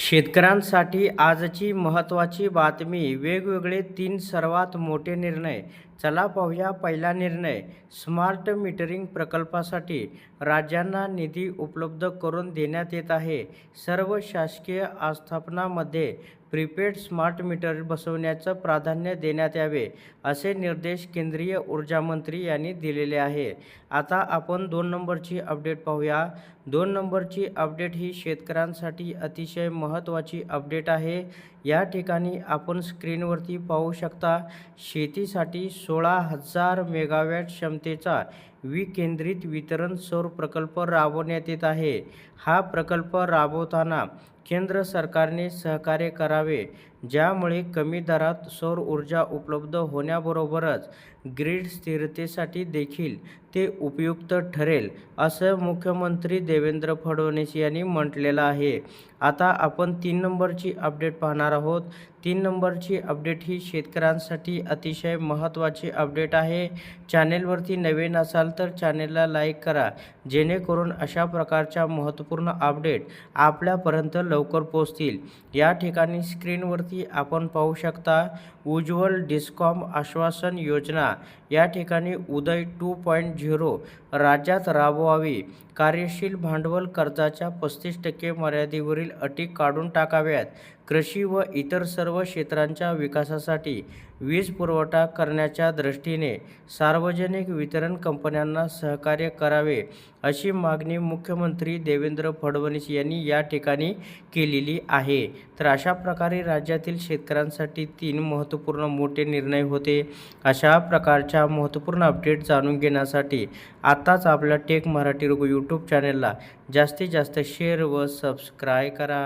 शेतकऱ्यांसाठी आजची महत्त्वाची बातमी वेगवेगळे तीन सर्वात मोठे निर्णय. चला पाहूया पहिला निर्णय. स्मार्ट मीटरिंग प्रकल्पासाठी राज्यांना निधी उपलब्ध करून देण्यात येत आहे. सर्व शासकीय आस्थापनामध्ये प्रीपेड स्मार्ट मीटर बसवण्याचं प्राधान्य देण्यात यावे असे निर्देश केंद्रीय ऊर्जा मंत्री यांनी दिलेले आहे. आता आपण दोन नंबरची अपडेट पाहूया. दोन नंबरची अपडेट ही शेतकऱ्यांसाठी अतिशय महत्त्वाची अपडेट आहे. या ठिकाणी आपण स्क्रीनवरती पाहू शकता शेतीसाठी सोळा हजार मेगावॅट क्षमतेचा विकेंद्रित वितरण सौर प्रकल्प राबवण्यात येत आहे. हा प्रकल्प राबवताना केंद्र सरकारने सहकार्य करावे. ज्यामुळे कमी दरात सौर ऊर्जा उपलब्ध होण्याबरोबरच ग्रीड स्थिरतेसाठी देखील ते उपयुक्त ठरेल असं मुख्यमंत्री देवेंद्र फडणवीस यांनी म्हटलेलं आहे. आता आपण तीन नंबरची अपडेट पाहणार आहोत. तीन नंबरची अपडेट ही शेतकऱ्यांसाठी अतिशय महत्त्वाची अपडेट आहे. चॅनेलवरती नवीन असाल तर चॅनेलला लाईक करा जेणेकरून अशा प्रकारच्या महत्त्वपूर्ण अपडेट आपल्यापर्यंत लवकर पोचतील या ठिकाणी स्क्रीनवरती आपण पाहू शकता उज्ज्वल डिस्कॉम आश्वासन योजना. या ठिकाणी उदय टू पॉईंट झिरो राज्यात राबवावी. कार्यशील भांडवल कर्जाच्या पस्तीस टक्के मर्यादेवरील अटी काढून टाकाव्यात. कृषी व इतर सर्व क्षेत्रांच्या विकासासाठी वीज पुरवठा करण्याच्या दृष्टीने सार्वजनिक वितरण कंपन्यांना सहकार्य करावे अशी मागणी मुख्यमंत्री देवेंद्र फडणवीस यांनी या ठिकाणी केलेली आहे. तर अशा प्रकारे राज्यातील शेतकऱ्यांसाठी तीन महत्त्वपूर्ण मोठे निर्णय होते. अशा प्रकारच्या महत्त्वपूर्ण अपडेट जाणून घेण्यासाठी आत्ताच आपल्या टेक मराठी रुगो यूट्यूब चॅनलला जास्तीत जास्त शेअर व सबस्क्राय करा.